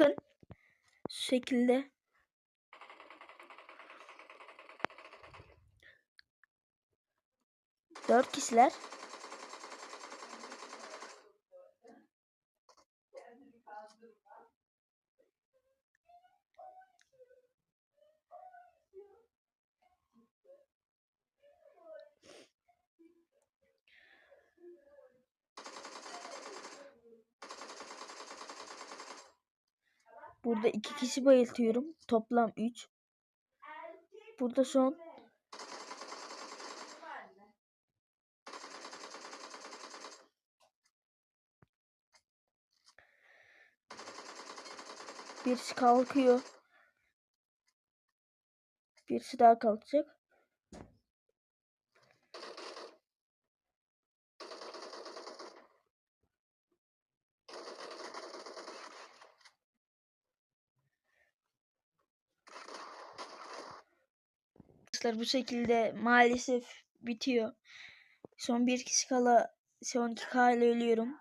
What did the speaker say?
Bakın. Şu şekilde. Dört kişiler. Burada iki kişi bayıltıyorum. Toplam üç. Burada son birisi kalkıyor. Birisi daha kalkacak. Arkadaşlar bu şekilde maalesef bitiyor. Son bir kişi kala son 2 kala ölüyorum.